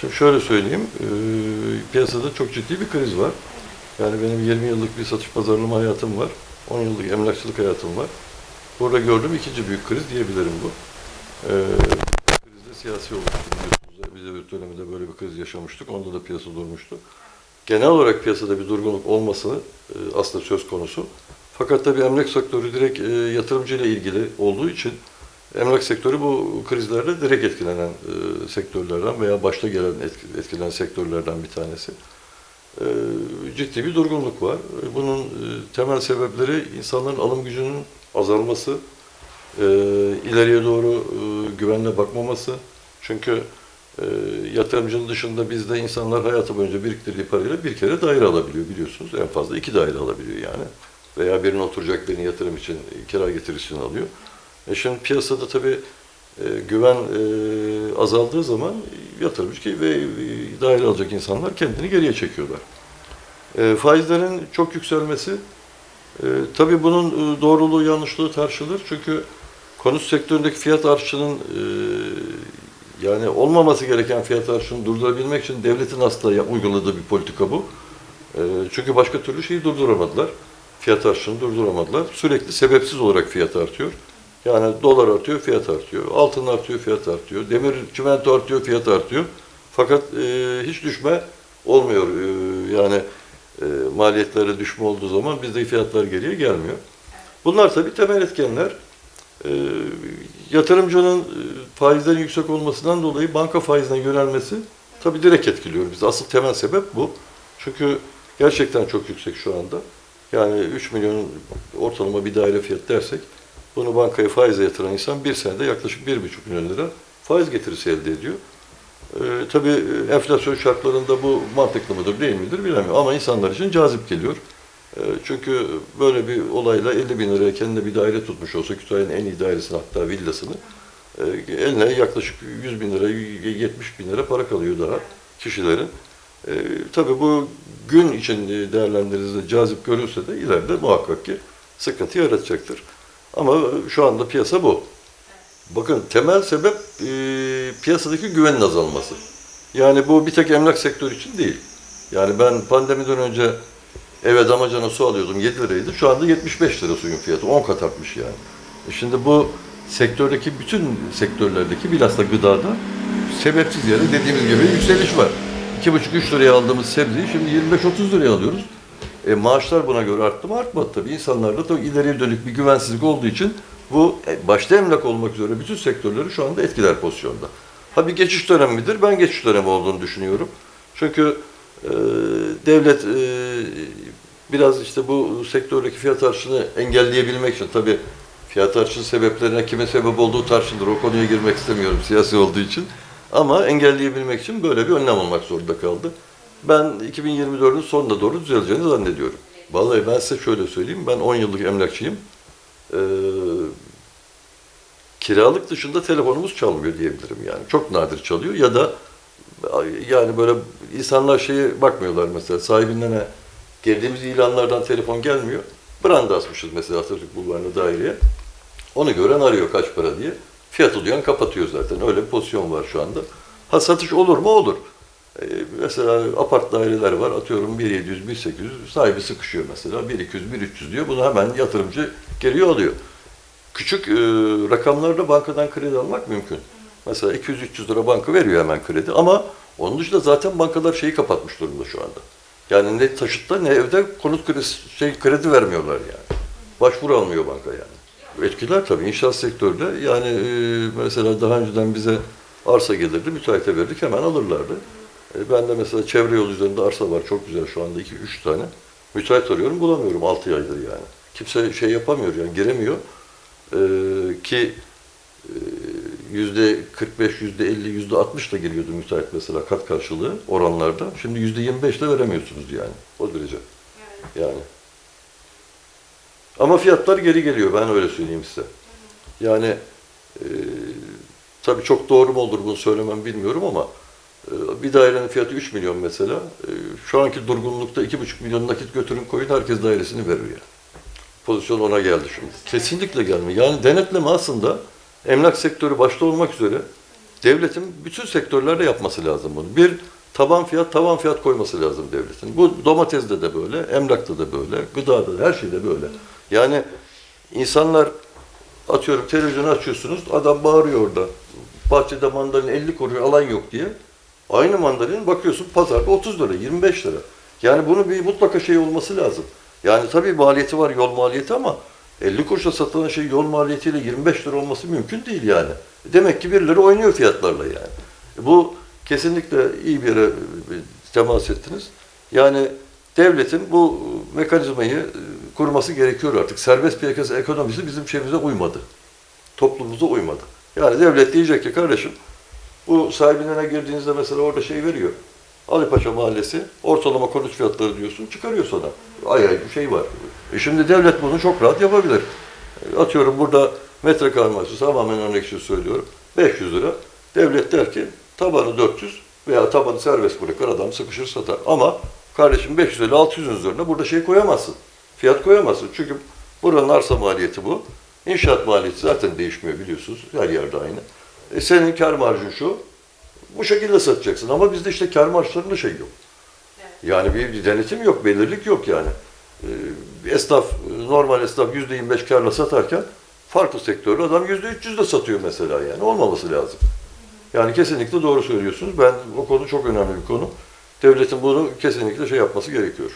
Şimdi şöyle söyleyeyim, e, piyasada çok ciddi bir kriz var. Yani benim 20 yıllık bir satış pazarlama hayatım var. 10 yıllık emlakçılık hayatım var. Burada gördüğüm ikinci büyük kriz diyebilirim bu. E, kriz de siyasi olmuştu biliyorsunuz. Biz de bir dönemde böyle bir kriz yaşamıştık. Onda da piyasa durmuştu. Genel olarak piyasada bir durgunluk olması e, aslında söz konusu. Fakat tabii emlak sektörü direkt e, yatırımcı ile ilgili olduğu için emlak sektörü bu krizlerde direkt etkilenen e, sektörlerden veya başta gelen etki- etkilenen sektörlerden bir tanesi. E, ciddi bir durgunluk var. E, Bunun e, temel sebepleri insanların alım gücünün azalması, e, ileriye doğru e, güvenle bakmaması. Çünkü e, yatırımcının dışında bizde insanlar hayatı boyunca biriktirdiği parayla bir kere daire alabiliyor biliyorsunuz. En fazla iki daire alabiliyor yani. Veya birinin oturacak birinin yatırım için, kira getirisi için alıyor. E şimdi piyasada tabii e, güven e, azaldığı zaman yatırımcı ve e, daire alacak insanlar kendini geriye çekiyorlar. E, faizlerin çok yükselmesi, e, tabii bunun e, doğruluğu yanlışlığı tartışılır. Çünkü konut sektöründeki fiyat artışının e, yani olmaması gereken fiyat artışını durdurabilmek için devletin aslında uyguladığı bir politika bu. E, çünkü başka türlü şeyi durduramadılar. Fiyat artışını durduramadılar. Sürekli sebepsiz olarak fiyat artıyor. Yani dolar artıyor, fiyat artıyor. Altın artıyor, fiyat artıyor. Demir, çimento artıyor, fiyat artıyor. Fakat e, hiç düşme olmuyor. E, yani e, maliyetlere düşme olduğu zaman bizde fiyatlar geriye gelmiyor. Bunlar tabii temel etkenler. E, yatırımcının e, faizlerin yüksek olmasından dolayı banka faizine yönelmesi tabii direkt etkiliyor bizi. Asıl temel sebep bu. Çünkü gerçekten çok yüksek şu anda. Yani 3 milyon ortalama bir daire fiyat dersek bunu bankaya faize yatıran insan bir senede yaklaşık 1,5 milyon lira faiz getirisi elde ediyor. Ee, tabii e, enflasyon şartlarında bu mantıklı mıdır değil midir bilemiyorum ama insanlar için cazip geliyor. Ee, çünkü böyle bir olayla 50 bin liraya kendine bir daire tutmuş olsa Kütahya'nın en iyi dairesini hatta villasını e, eline yaklaşık 100 bin lira, 70 bin lira para kalıyor daha kişilerin. E, tabii bu gün için değerlendirildiğinde cazip görülse de ileride muhakkak ki sıkıntı yaratacaktır. Ama şu anda piyasa bu. Bakın temel sebep e, piyasadaki güvenin azalması. Yani bu bir tek emlak sektörü için değil. Yani ben pandemiden önce eve damacana su alıyordum 7 liraydı. Şu anda 75 lira suyun fiyatı. 10 kat artmış yani. E şimdi bu sektördeki bütün sektörlerdeki bilhassa gıdada sebepsiz yere dediğimiz gibi yükseliş var. 2,5-3 liraya aldığımız sebzeyi şimdi 25-30 liraya alıyoruz. E, maaşlar buna göre arttı mı artmadı tabii. İnsanlarda tabii ileriye dönük bir güvensizlik olduğu için bu e, başta emlak olmak üzere bütün sektörleri şu anda etkiler pozisyonda. Ha bir geçiş dönemi midir? Ben geçiş dönemi olduğunu düşünüyorum. Çünkü e, devlet e, biraz işte bu sektördeki fiyat artışını engelleyebilmek için tabii fiyat artışının sebeplerine kime sebep olduğu tartışılır. O konuya girmek istemiyorum siyasi olduğu için. Ama engelleyebilmek için böyle bir önlem almak zorunda kaldı. Ben 2024'ün sonuna doğru düzeleceğini zannediyorum. Vallahi ben size şöyle söyleyeyim. Ben 10 yıllık emlakçıyım. Ee, kiralık dışında telefonumuz çalmıyor diyebilirim yani. Çok nadir çalıyor ya da yani böyle insanlar şeye bakmıyorlar mesela sahibinden girdiğimiz ilanlardan telefon gelmiyor. Branda asmışız mesela Atatürk Bulvarı'na daireye. Onu gören arıyor kaç para diye. Fiyatı duyan kapatıyor zaten. Öyle bir pozisyon var şu anda. Ha satış olur mu? Olur. Ee, mesela apart daireler var. Atıyorum 1700, 1800. Sahibi sıkışıyor mesela. 1200, 1300 diyor. Bunu hemen yatırımcı geliyor alıyor. Küçük e, rakamlarda bankadan kredi almak mümkün. Mesela 200-300 lira banka veriyor hemen kredi ama onun dışında zaten bankalar şeyi kapatmış durumda şu anda. Yani ne taşıtta ne evde konut kredisi, şey, kredi vermiyorlar yani. Başvuru almıyor banka yani. Etkiler tabii inşaat sektöründe. Yani e, mesela daha önceden bize arsa gelirdi, müteahhite verdik hemen alırlardı. E, ben de mesela çevre yolu üzerinde arsa var çok güzel şu anda 2-3 tane. Müteahhit arıyorum bulamıyorum 6 aydır yani. Kimse şey yapamıyor yani giremiyor. E, ki e, yüzde 45, yüzde 50, yüzde 60 da geliyordu müteahhit mesela kat karşılığı oranlarda. Şimdi yüzde 25 de veremiyorsunuz yani o derece. Yani. Ama fiyatlar geri geliyor ben öyle söyleyeyim size. Yani e, tabii çok doğru mu olur bunu söylemem bilmiyorum ama bir dairenin fiyatı 3 milyon mesela. E, şu anki durgunlukta 2,5 milyon nakit götürün koyun herkes dairesini verir yani. Pozisyon ona geldi şimdi. Kesinlikle gelmiyor. Yani denetleme aslında emlak sektörü başta olmak üzere devletin bütün sektörlerde yapması lazım bunu. Bir, taban fiyat, tavan fiyat koyması lazım devletin. Bu domatesde de böyle, emlakta da böyle, gıdada da, her şeyde böyle. Yani insanlar atıyorum televizyonu açıyorsunuz, adam bağırıyor orada. Bahçede mandalina 50 kuruş alan yok diye. Aynı mandalina bakıyorsun pazarda 30 lira, 25 lira. Yani bunun bir mutlaka şey olması lazım. Yani tabii maliyeti var, yol maliyeti ama 50 kuruşa satılan şey yol maliyetiyle 25 lira olması mümkün değil yani. Demek ki birileri oynuyor fiyatlarla yani. Bu kesinlikle iyi bir yere e, temas ettiniz. Yani devletin bu mekanizmayı e, kurması gerekiyor artık. Serbest piyasa ekonomisi bizim şeyimize uymadı. Toplumumuza uymadı. Yani devlet diyecek ki kardeşim bu sahibinene girdiğinizde mesela orada şey veriyor. Ali Paşa Mahallesi ortalama konut fiyatları diyorsun çıkarıyor sana. Ay ay bir şey var. E şimdi devlet bunu çok rahat yapabilir. Atıyorum burada metrekare maaşı tamamen örnek için söylüyorum. 500 lira. Devlet der ki tabanı 400 veya tabanı serbest bırakır adam sıkışır satar. Ama kardeşim 550 600'ün üzerine burada şey koyamazsın. Fiyat koyamazsın. Çünkü buranın arsa maliyeti bu. İnşaat maliyeti zaten değişmiyor biliyorsunuz. Her yerde aynı. E senin kar marjın şu. Bu şekilde satacaksın. Ama bizde işte kar marjlarında şey yok. Yani bir, bir denetim yok, belirlik yok yani. Bir esnaf, normal esnaf yüzde 25 karla satarken farklı sektörde adam yüzde 300 de satıyor mesela yani. Olmaması lazım. Yani kesinlikle doğru söylüyorsunuz. Ben o konu çok önemli bir konu. Devletin bunu kesinlikle şey yapması gerekiyor.